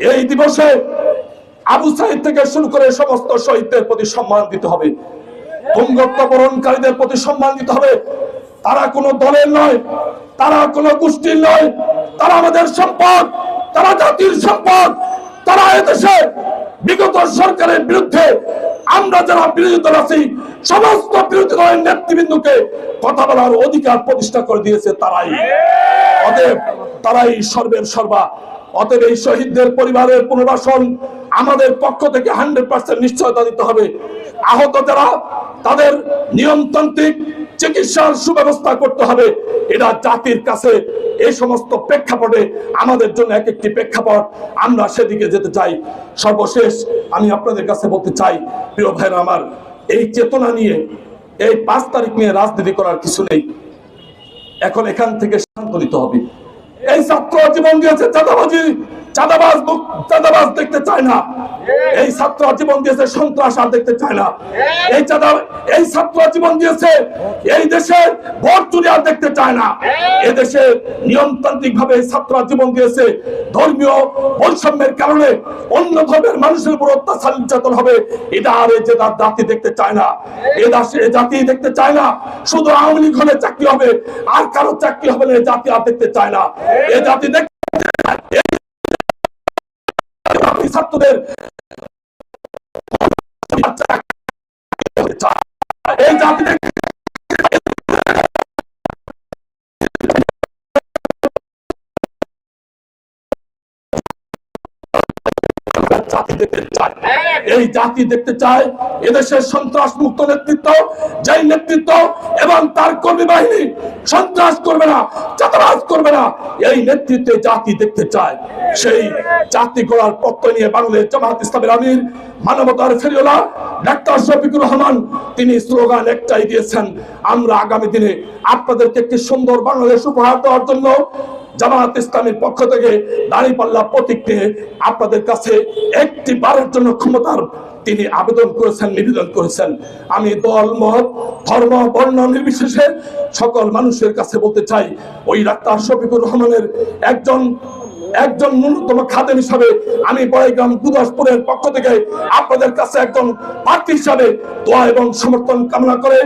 এই দিবসে আবু সাইদ থেকে শুরু করে সমস্ত শহীদদের প্রতি সম্মান দিতে হবে। প্রতি সম্মান দিতে হবে। তারা কোনো দলের নয়, তারা কোনো গোষ্ঠীর নয়, তারা আমাদের সম্পদ, তারা জাতির সম্পদ, তারা এদেশে বিগত সরকারের বিরুদ্ধে আমরা যারা বিরোধী দল আছি, সমস্ত বিরোধী দলের নেতৃবৃন্দকে কথা বলার অধিকার প্রতিষ্ঠা করে দিয়েছে তারাই। তারাই সর্বের সর্বা। অতএব এই শহীদদের পরিবারের পুনর্বাসন আমাদের পক্ষ থেকে হান্ড্রেড পার্সেন্ট নিশ্চয়তা দিতে হবে। আহত যারা, তাদের নিয়মতান্ত্রিক চিকিৎসার সুব্যবস্থা করতে হবে। এটা জাতির কাছে এই সমস্ত প্রেক্ষাপটে আমাদের জন্য এক একটি প্রেক্ষাপট। আমরা সেদিকে যেতে চাই। সর্বশেষ আমি আপনাদের কাছে বলতে চাই, প্রিয় ভাইরা আমার, এই চেতনা নিয়ে, এই পাঁচ তারিখ নিয়ে রাজনীতি করার কিছু নেই। এখন এখান থেকে শান্ত নিতে হবে। এই ছাত্র জীবন দিয়েছে চাঁদাবাজি। চাঁদাবাজ চাঁদাবাজ দেখতে চায় না। এই ছাত্র জীবন দিয়েছে সন্ত্রাস আর দেখতে চায় না। এই চাঁদা এই ছাত্র জীবন দিয়েছে এই দেশে ভোট চুরি আর দেখতে চায় না। এ দেশে নিয়মতান্ত্রিক ভাবে ছাত্র জীবন দিয়েছে ধর্মীয় বৈষম্যের কারণে অন্য ধর্মের মানুষের উপর অত্যাচার নির্যাতন হবে। এটা আর এই যে তার জাতি দেখতে চায় না। এ দাসে জাতি দেখতে চায় না। শুধু আওয়ামী লীগ হলে চাকরি হবে আর কারও চাকরি হবে না জাতি আর দেখতে চায় না। এ জাতি চাকরি এই জাতি দেখতে জাতি দেখতে চায় এই জাতি দেখতে চায় এদেশের সন্ত্রাস মুক্ত নেতৃত্ব, যেই নেতৃত্ব এবং তার কর্মী বাহিনী সন্ত্রাস করবে না চাতাবাজ করবে না, এই নেতৃত্বে জাতি দেখতে চায়। সেই জাতি গড়ার প্রত্যয় নিয়ে বাংলাদেশ জামাত ইসলামের আমির, মানবতার ফেরিওলা ডাক্তার শফিকুর রহমান, তিনি স্লোগান একটাই দিয়েছেন, আমরা আগামী দিনে আপনাদেরকে একটি সুন্দর বাংলাদেশ উপহার দেওয়ার জন্য জামাত ইসলামের পক্ষ থেকে দাঁড়িপাল্লা প্রতীক নিয়ে আপনাদের কাছে একটি বারের জন্য ক্ষমতার তিনি আবেদন করেছেন, নিবেদন করেছেন। আমি দল, মত, ধর্ম, বর্ণ নির্বিশেষে সকল মানুষের কাছে বলতে চাই, ওই ডাক্তার শফিকুর রহমানের একজন একজন ন্যূনতম খাদেম হিসাবে আমি বড়াইগ্রাম গুদাসপুরের পক্ষ থেকে আপনাদের কাছে একজন প্রার্থী হিসাবে দোয়া এবং সমর্থন কামনা করে